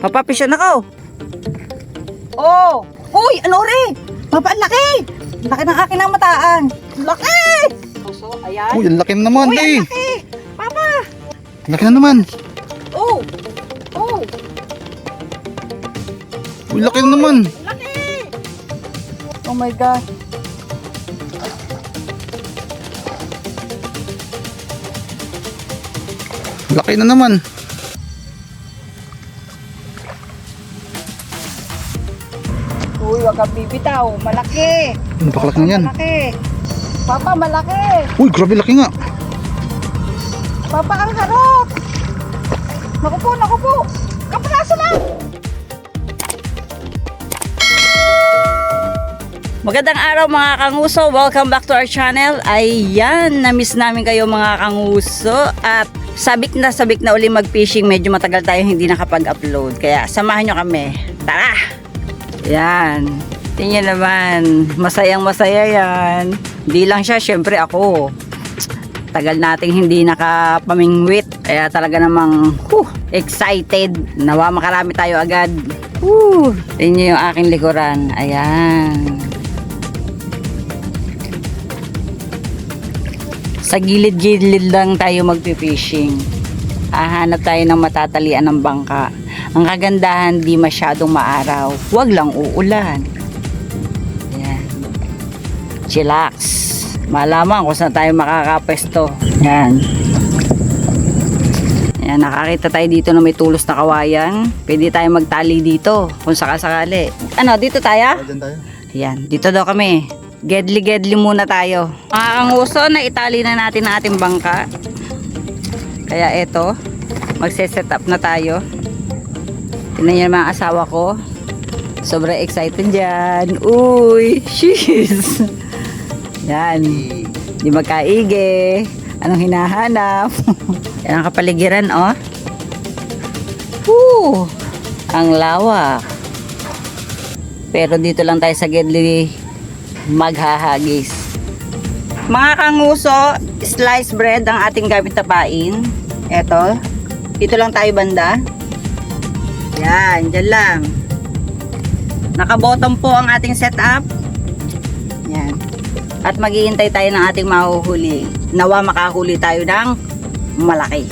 Papapisyon ako. Oh! Uy, ano re? Papa, ang laki! Ang Laki ng akin ang mataan. Laki! So, ayan. Uy, ang laki na naman, Uy, ang eh. laki! Papa! Ang laki na naman. Oh! Oh! Uy, laki na naman. Laki! Oh my God. Laki na naman. Uy, wag kang bibitaw. Malaki. Ano ba kalaki na yan? Malaki. Papa, malaki. Uy, grabe laki nga. Papa, ang harap. Naku po, naku po. Kapraso lang. Magandang araw mga kanguso. Welcome back to our channel. Ayan, na-miss namin kayo mga kanguso. At sabik na sabik na uli mag-fishing. Medyo matagal tayo hindi nakapag-upload. Kaya samahan nyo kami. Tara! Yan. Tingnan naman. Masayang masaya yan. Hindi lang siya, syempre ako. Tagal nating hindi nakapamingwit. Kaya talaga namang whew, excited. Nawa makarami tayo agad. Whew. Tingnan yung aking likuran. Ayan. Sa gilid-gilid lang tayo magpipishing. Hahanap tayo ng matatalian ng bangka. Ang kagandahan, di masyadong maaraw. Huwag lang uulan. Ayan. Chillax. Malaman kung saan tayo makakapesto. Yan. Ayan, nakakita tayo dito na may tulos na kawayan. Pwede tayo magtali dito kung sakasakali. Ano, dito tayo? Diyan tayo. Ayan, dito daw kami. Gedli-gedli muna tayo. Mga kanguso, na itali na natin ang ating bangka. Kaya eto, magse-set up na tayo. Tingnan niyo ang asawa ko. Sobrang excited dyan. Uy, sheesh. Yan. Di magkaige. Anong hinahanap? Yan ang kapaligiran, oh. Woo! Ang lawak. Pero dito lang tayo sa Gedli maghahagis. Mga kanguso, sliced bread ang ating gamit tapain. Eto. Dito lang tayo banda. Yan, dyan lang. Nakabottom po ang ating setup. Yan. At maghihintay tayo ng ating mahuhuli. Nawa makahuli tayo ng malaki.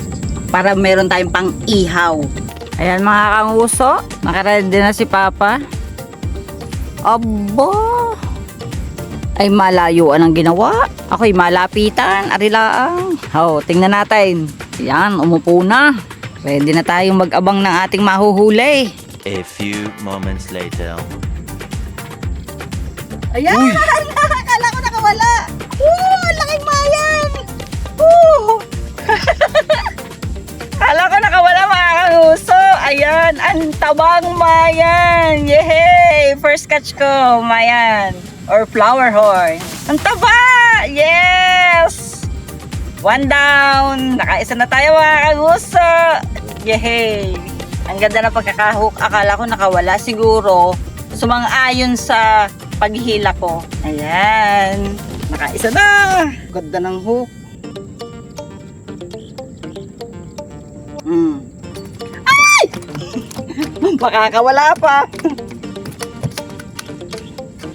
Para meron tayong pang ihaw. Ayan mga kanguso, nakaready na si Papa. Aba! Ay malayo ang ginawa. Ako'y malapitan, arilaang. Ho, tingnan natin. Yan, umupo na. Pwede na tayong mag-abang ng ating mahuhuli. A few moments later. Ayan! Akala ko nakawala. Woo! Laking mayan! Woo! Akala ko nakawala mga kanguso. Ayan, ang tabang mayan. Yehey! First catch ko, mayan. Or flower horn. Ang taba! Yes! One down. Nakaisa na tayo mga kanguso. Yehey! Ang ganda ng pagkakahook. Akala ko nakawala. Siguro, sumang-ayon sa paghihila ko. Ayan. Nakaisa na. Ganda ng hook. Mm. Ay! Makakawala pa.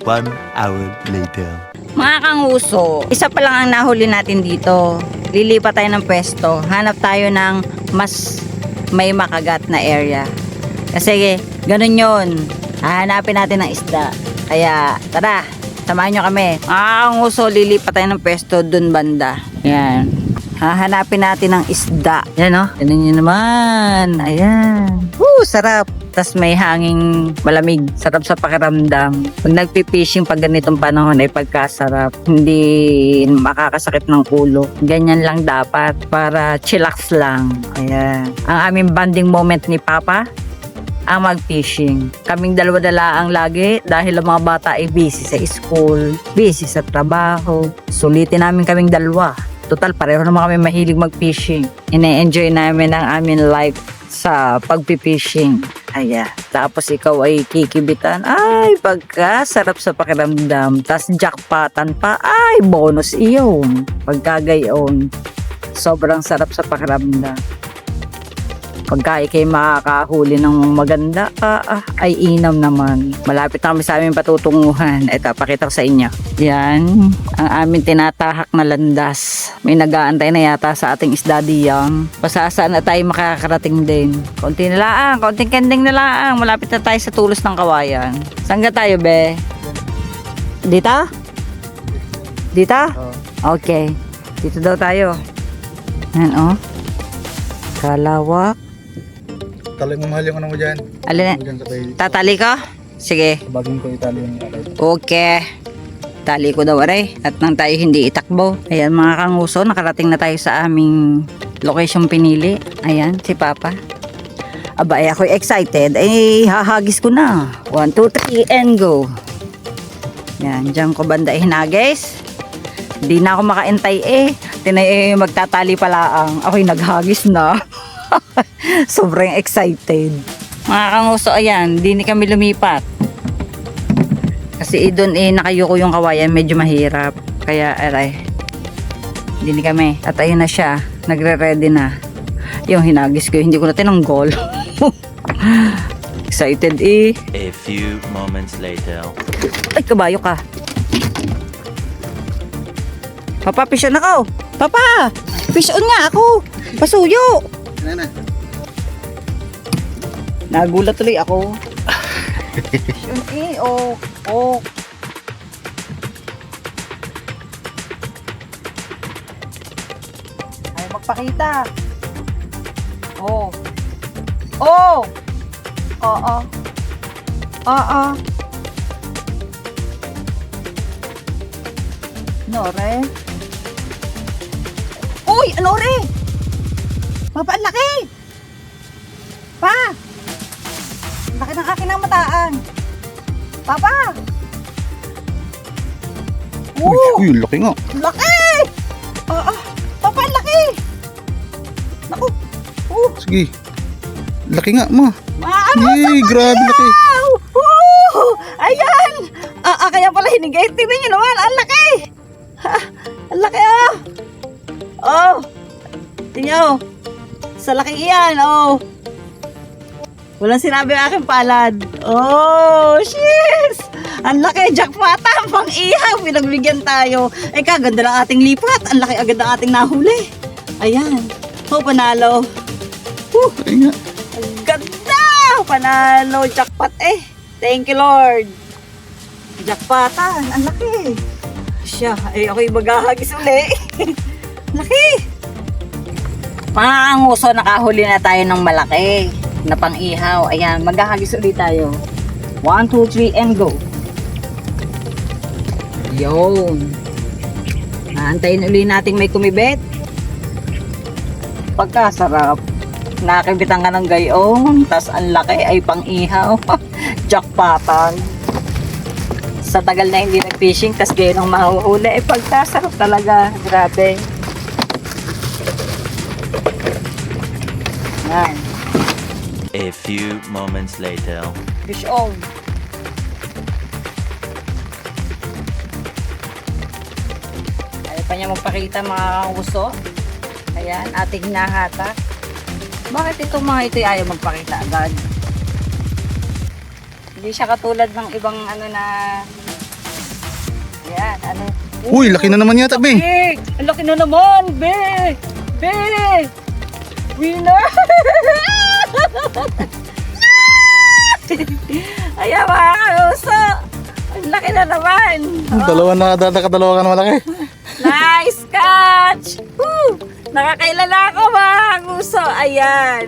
One hour later. Mga kanguso, isa pa lang ang nahuli natin dito. Lilipat tayo ng pwesto. Hanap tayo ng mas may makagat na area. Kasi ganun yon. Hahanapin natin ng isda. Kaya tara, samahan nyo kami. Mga kanguso, lilipat tayo ng pwesto dun banda. Yan. Hahanapin natin ng isda. Yan o. Yan nyo naman. Ayan. Woo, sarap. Tapos may hanging malamig. Sarap sa pakiramdam. Pag nagpipishing pag ganitong panahon ay pagkasarap. Hindi makakasakit ng ulo. Ganyan lang dapat para chillax lang. Ayan. Ang aming bonding moment ni Papa ang mag-fishing. Kaming dalawa-dala ang lagi dahil ang mga bata ay busy sa school, busy sa trabaho. Sulitin namin kaming dalawa. Total, pareho naman kami mahilig mag-fishing. Ine-enjoy namin ang aming life sa pagpipishing. Ayan. Tapos ikaw ay kikibitan. Ay, pagka sarap sa pakiramdam. Tapos jackpotan pa. Ay, bonus iyon. Pagka gayon. Sobrang sarap sa pakiramdam. Pagka ikay makakahuli ng maganda, ah, ah, ay inam naman. Malapit na kami sa aming patutunguhan. Ito, pakita ko sa inyo. Yan, ang aming tinatahak na landas. May nag-aantay na yata sa ating isda diyang. Pasasaan na tayo makakarating din. Konti na lang, konting kending na lang. Malapit na tayo sa tulos ng kawayan. Saan ka tayo, be? Dito? Dito? Okay. Dito daw tayo. Yan, oh. Kalawak. Tali mo mahal yung ano mo dyan. Alin? Dyan sa. Tatali ka? Sige. Bagong ko itali yung alay. Okay. Tali ko daw aray. At nang tayo hindi itakbo. Ayan mga kanguso, nakarating na tayo sa aming location pinili. Ayan, si Papa. Aba, ay ako'y excited. Ay, hahagis ko na. 1, 2, 3, and go. Yan, dyan ko banda hinagis. Di na ako makaintay eh. Tinay eh, magtatali pala ang ako'y naghagis na. Sobrang excited. Mga kanguso, ayan, di ni kami lumipat. Kasi doon eh, nakayuko yung kawayan, medyo mahirap. Kaya, aray, hindi ni kami. At ayun na siya, nagre-ready na. Yung hinagis ko, hindi ko na tinanggol. Excited eh. A few moments later. Ay, kabayo ka. Papa, fish on ako. Papa, fish on nga ako. Pasuyo. Ano na? Nagulat tuloy ako. eh, oh, oh. Ay, magpakita. Oh. Oh! Oo. Oo. Nore. Uy, ano re? Papa, ang laki! Pa! Ang laki ng aking namataan. Papa! Uy, uy, laki nga. Laki! Oo. Papa, ang laki! Naku! Uh, Sige. Laki nga, ma. maano Yay, grabe laki. Woo! Ayan! Ah, ah, kaya pala hinigay. Tingnan nyo naman, ang laki! Ha, ang laki oh! Oh! Tingnan nyo. Sa laki iyan, oh! Walang sinabi ang aking palad. Oh, shit! Ang laki, jackpota, pang ihaw, pinagbigyan tayo. Ay, kaganda lang ating lipat. Ang laki agad ng ating nahuli. Ayan. Oh, panalo. Whew! Nga. Ang ganda! Panalo, jackpot eh. Thank you, Lord. Jackpotan, ang laki. Siya, eh ako'y maghahagis uli. laki! Panganguso, nakahuli na tayo ng malaki na pang-ihaw. Ayan, maghahagis ulit tayo. 1, 2, 3, and go. Yun. Naantayin uli natin may kumibet. Pagkasarap. Nakabitan ka ng gayong, tas ang laki ay pang-ihaw. Jackpotan. Sa tagal na hindi nag-fishing, tas gayong mahuhuli, ay pagkasarap talaga. Grabe. A few moments later. Fish on. Ayaw pa niya magpakita mga kanguso. Ayan, ating hinahatak. Bakit itong mga ito ayaw magpakita agad? Hindi siya katulad ng ibang ano na... Ayan, ano... Uy, laki na naman yata, be. Ang laki na naman! Big! Big! Winner! Ayan mga kaluso! Ang laki na naman! Oh, Dalawa na, dadakadalawa ka na malaki. nice catch! Woo! Nakakailala ako mga kaluso! Ayan!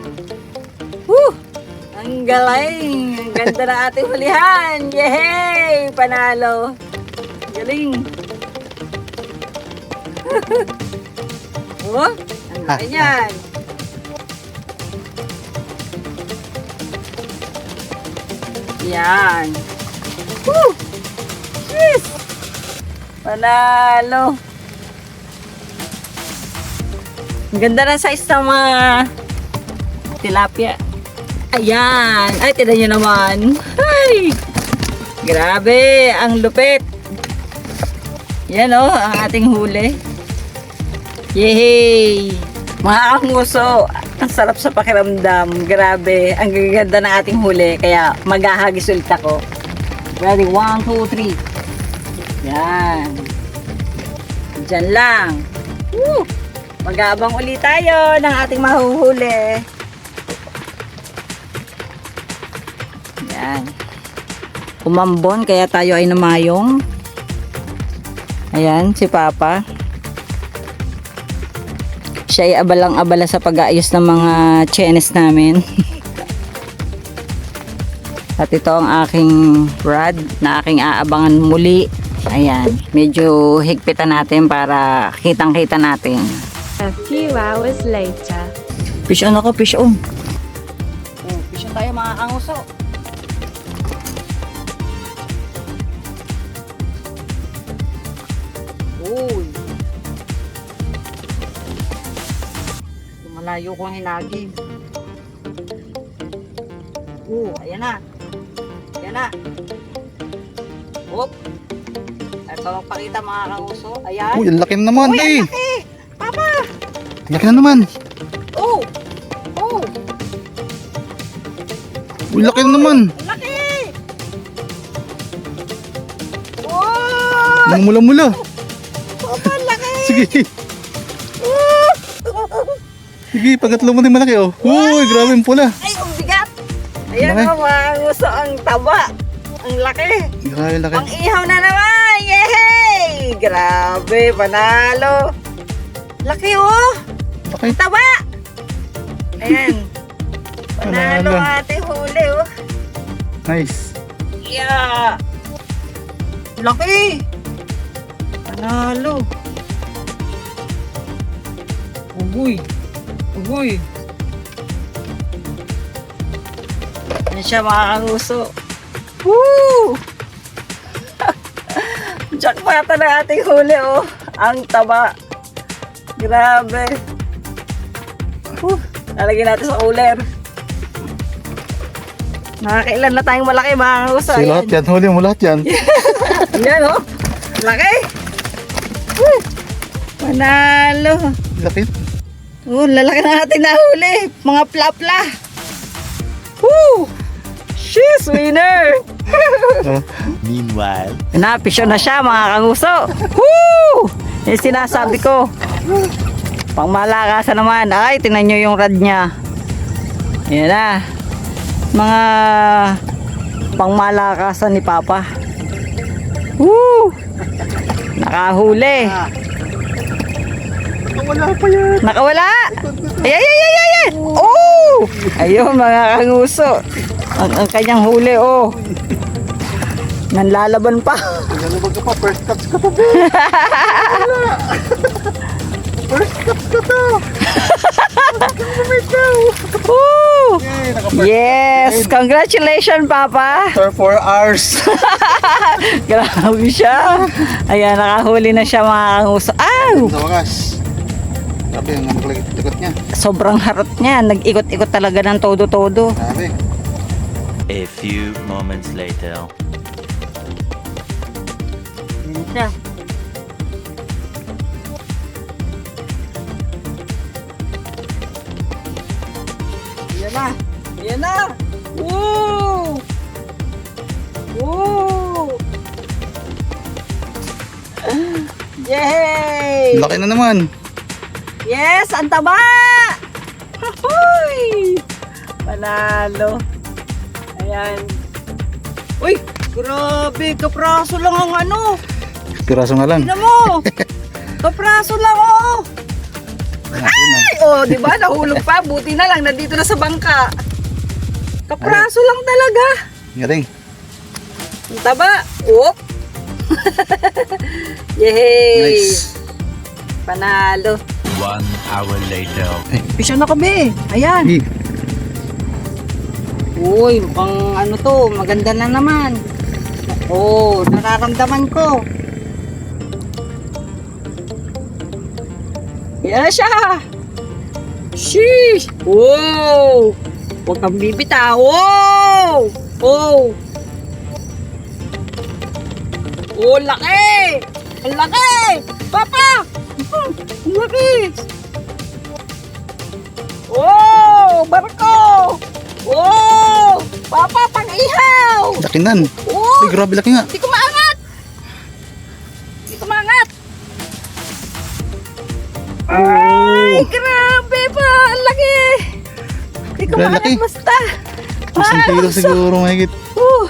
Woo! Ang galing! Ang ganda na ating hulihan! Yay! Panalo! Galing! oh, ang laki niyan! Yan. Woo! Yes! Panalo! Ang ganda ng size ng mga tilapia. Ayan! Ay, tinan nyo naman. Ay! Grabe! Ang lupit! Yan oh, ang ating huli. Yay! Mga kamuso, Ang sarap sa pakiramdam. Grabe. Ang gaganda ng ating huli. Kaya maghahagis ulit ako. Ready? One, two, three. Yan. Diyan lang. Woo! Mag-aabang ulit tayo ng ating mahuhuli. Yan. Umambon, kaya tayo ay namayong. Ayan, si Papa. Siya ay abalang-abala sa pag-aayos ng mga chenes namin. At ito ang aking rod na aking aabangan muli. Ayan, medyo higpitan natin para kitang-kita natin. A few hours later. Fish on ako, fish on. Oh, fish on tayo mga kanguso. Uy. Malayo kong hinagi. Oh, ayan na. Ayan na. Hop. Ito magpakita mga kanguso. Ayan. Uy, ang laki na naman, Uy, ang eh. laki! Papa! Laki na naman. Oh! Oh! Uy, laki na naman. Laki! Wow! Mula-mula. Papa, laki! Sige. Sige, pagatlo mo din malaki, oh. Uy, grabe yung pula. Ay, ang bigat! Ayan Laki. o, mga nguso ang taba. Ang laki. Grabe, laki. Ang ihaw na naman! Yehey! Grabe, panalo. Laki oh! Laki. Taba! Ayan. Panalo Panalo. ang ating huli oh. Nice. Yeah! Laki! Panalo! Ugoy! Ugoy! Ano siya mga kanguso? Woo! Jackpot na ating huli oh. Ang taba. Grabe. Woo! Lalagyan natin sa cooler. Nakakailan na tayong malaki mga kanguso. Si lahat yan, huli mo lahat yan. Yan oh. Laki. Woo! Panalo. Laki. Oh, lalaki na natin nahuli. Mga plapla. Woo! She's winner. Meanwhile, Napisyo na siya mga kanguso. Woo! Yung sinasabi ko. Pangmalakasan naman. Ay, tinan nyo yung rad niya. Yan na. Mga pangmalakasan ni Papa. Woo! Nakahuli. Wala pa yan. Nakawala! Ay, ay, ay, ay, ay! Oh! Ayun, mga kanguso. Ang, ang kanyang huli, oh. Nanlalaban pa. Nalabag ka pa, first cuts ka pa. Wala. First cuts ka to. Woo! Yes! Congratulations, Papa! After 4 hours. Grabe siya. Ayan, nakahuli na siya, mga kanguso. Aw! Sa wakas. Grabe, ang maglagit-likot niya. Sobrang harot niya. Nag-ikot-ikot talaga ng todo-todo. Grabe. a few moments later. Ayan siya. Ayan na. Ayan na. Woo! Woo! Yay! Laki na naman. Yes! Ang taba! Hoy! Panalo. Ayan. Uy! Grabe! Kapraso lang ang ano! Piraso nga lang. Tignan mo! Kapraso lang oh! Ay! Oh, di ba? Nahulog pa. Buti na lang. Nandito na sa bangka. Kapraso lang talaga. Galing. Ang taba. Oh! Yay! Nice. Panalo. One hour later. Pisyo na kami. Ayan. Hey, Uy, mukhang ano to, maganda na naman. Oh, nararamdaman ko. Yan na siya. Sheesh! Wow! Huwag kang bibita. Wow! Oh! Oh, laki! Ang laki! Papa! Ang laki! Oh! Barko! Wow! Papa, pang-ihaw! Laki nan. Oh! Uy, grabe laki nga. Hindi ko maangat! Hindi ko maangat! Ay, grabe pa! Ang laki! Hindi ko Grabe maangat laki. basta! Isang kilo gusto. siguro mahigit. Uh,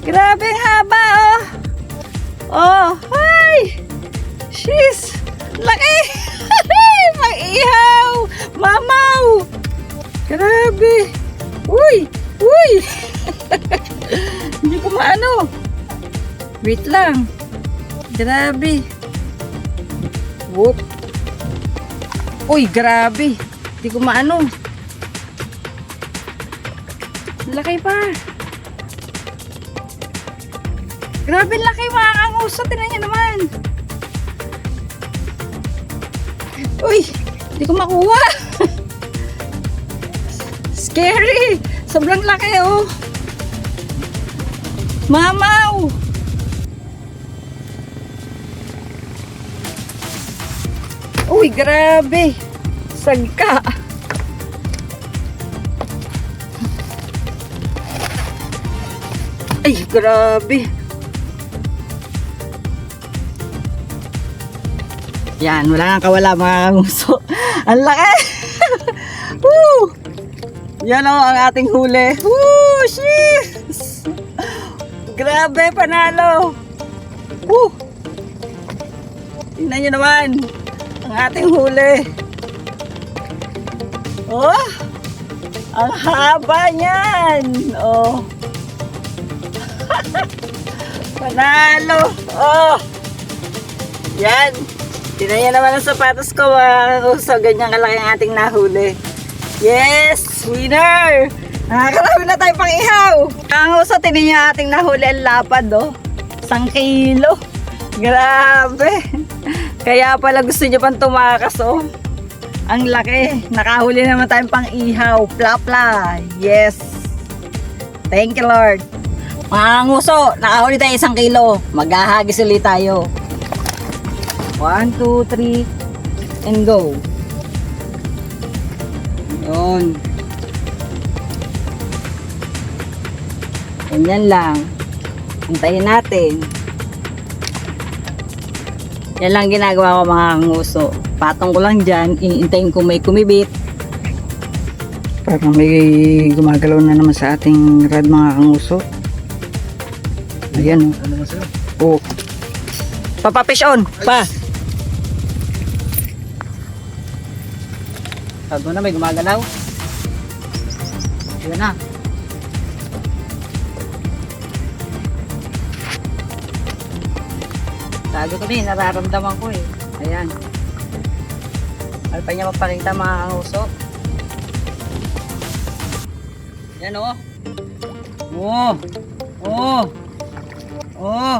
grabe ang haba, oh! Oh, ay! Sheesh! Laki! Mag-ihaw! Mamaw! Grabe! Uy! Uy! Hindi ko maano. Wait lang. Grabe. Whoop. Uy, grabe. Hindi ko maano. Laki pa. Grabe laki mga kanguso. Tinan niyo naman. Uy, hindi ko makuha. Scary. Sobrang laki oh. Mamaw. Uy, grabe. Sagka. Ay, grabe. Yan, wala nang kawala mga kanguso. Ang laki! Woo! Yan o, ang ating huli. Woo! Sheesh! Grabe, panalo! Woo! Tingnan nyo naman. Ang ating huli. Oh! Ang haba niyan! Oh! Panalo! Oh! Yan! Tingnan nyo naman ang sapatos ko mga kakuso. Ganyan kalaki ang ating nahuli. Yes! Winner! Nakakarami na tayo pang ihaw! Kanguso, tingnan nyo ang ating nahuli ang lapad, oh. Isang kilo. Grabe! Kaya pala gusto nyo pang tumakas, oh. Ang laki. Nakahuli naman tayong pang ihaw. Pla-pla. Yes! Thank you, Lord. Mga kanguso, nakahuli tayo isang kilo. Maghahagis ulit tayo. One, two, three, and go. Yun. Ganyan lang. Hintayin natin. Yan lang ginagawa ko mga kanguso. Patong ko lang dyan. Iintayin ko may kumibit. Parang may gumagalaw na naman sa ating rad mga kanguso. Ayan Ano naman sa'yo? o. Oh. Papapish on. Pa. Tago na may gumagalaw. Ayan na. Tago kami, nararamdaman ko eh. Ayan. Pa niya magpakita mga kanguso? Yan o. Oh. Oh. Oh.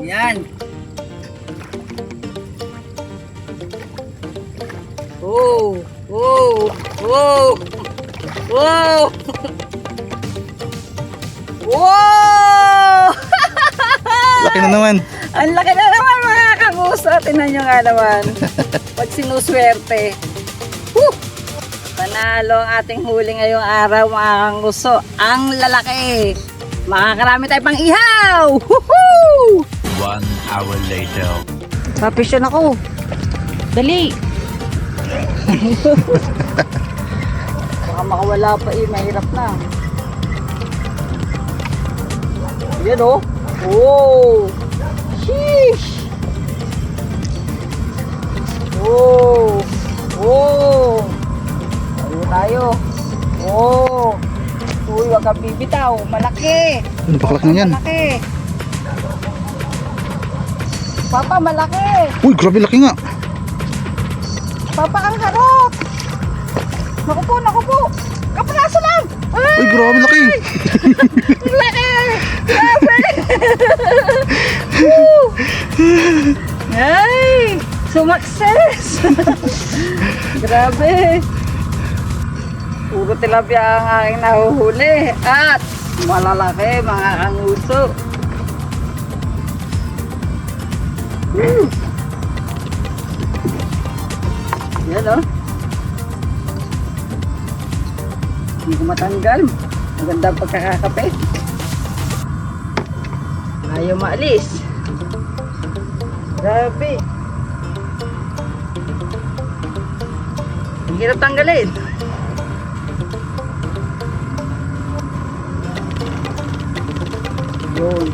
Yan. Oh. Oh. Oh. Oh. Wow! Laki na naman. Ang laki na naman mga kanguso. Tinan nyo nga naman. Pag sinuswerte. Woo! Panalo ang ating huli ngayong araw mga kanguso. Ang lalaki. Makakarami tayo pang ihaw. Woohoo! One hour later. Papisyon ako. Dali. Baka makawala pa eh. Mahirap na. Yan oh. Oh. Sheesh. Oh. Oh. Tayo tayo. Oh. Uy, wag kang bibitaw. Malaki. Ano pakalaki na yan? Malaki. Papa, malaki. Uy, grabe laki nga. Papa, ang harap! Naku po, naku po! Kapalaso lang! Ay! Uy, grabe laki. Laki! Grabe! Ay! Sumakses! Grabe! Puro tilapia ang aking nahuhuli at malalaki mga kanguso. Woo! Yan oh. Hindi ko matanggal. Maganda pagkakakape. Ayaw maalis. Grabe. Ang hirap tanggalin. Yun.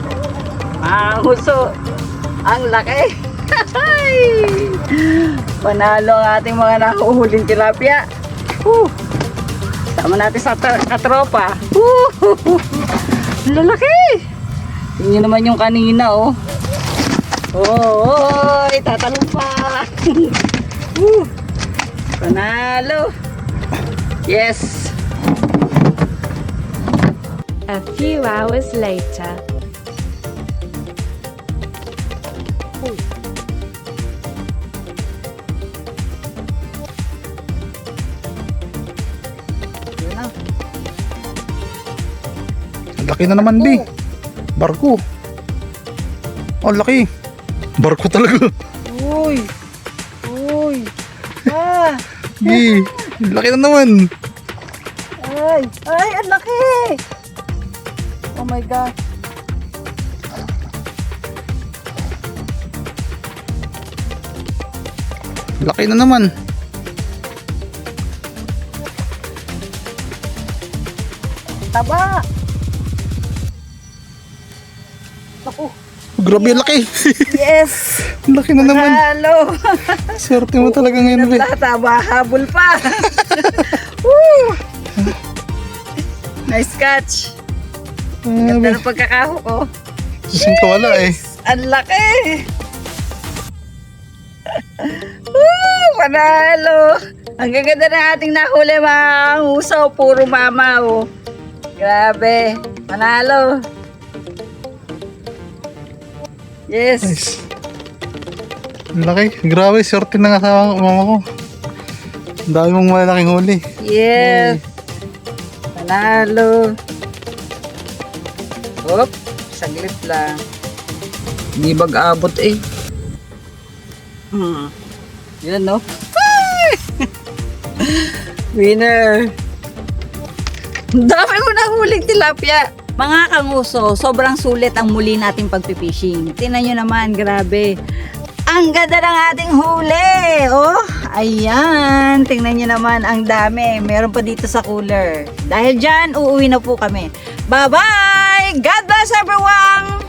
Ang huso. Ang laki. Ay! Panalo ang ating mga nakuhuling tilapia. Whew. Sama natin sa katropa. Woo! Lalaki! Tingnan naman yung kanina, oh. Oh, oh tatalong pa. Woo! Panalo. Yes. A few hours later. Yun laki na naman, di. Barko. Oh, laki. Barko talaga. Uy. Uy. Ah. Di. Laki na naman. Ay. Ay, ang laki. Oh my God. Laki na naman. Taba. Ako. Grabe, laki. Yes. laki na naman. Halo. Swerte mo talaga ngayon, be. Taba, habol pa. Woo! Nice catch. Ganda be. ng pagkakaho ko. Saan ka wala eh. Ang laki. Woo! Panalo. Ang gaganda na ating nahuli mga uso. Puro mama oh. Grabe. Panalo. Yes. Nice. Ang laki. Grabe, swerte ng asawa ko, mama ko. Ang dami mong malaking huli. Yes. Panalo. Hop. Saglit lang. Hindi mag-abot eh. Hmm. Yan no. Winner. Ang Dami ko nahuling tilapia. Mga kanguso, sobrang sulit ang muli nating pagpipishing. Tingnan nyo naman, grabe. Ang ganda ng ating huli. Oh, ayan. Tingnan nyo naman, ang dami. Meron pa dito sa cooler. Dahil dyan, uuwi na po kami. Bye-bye! God bless everyone!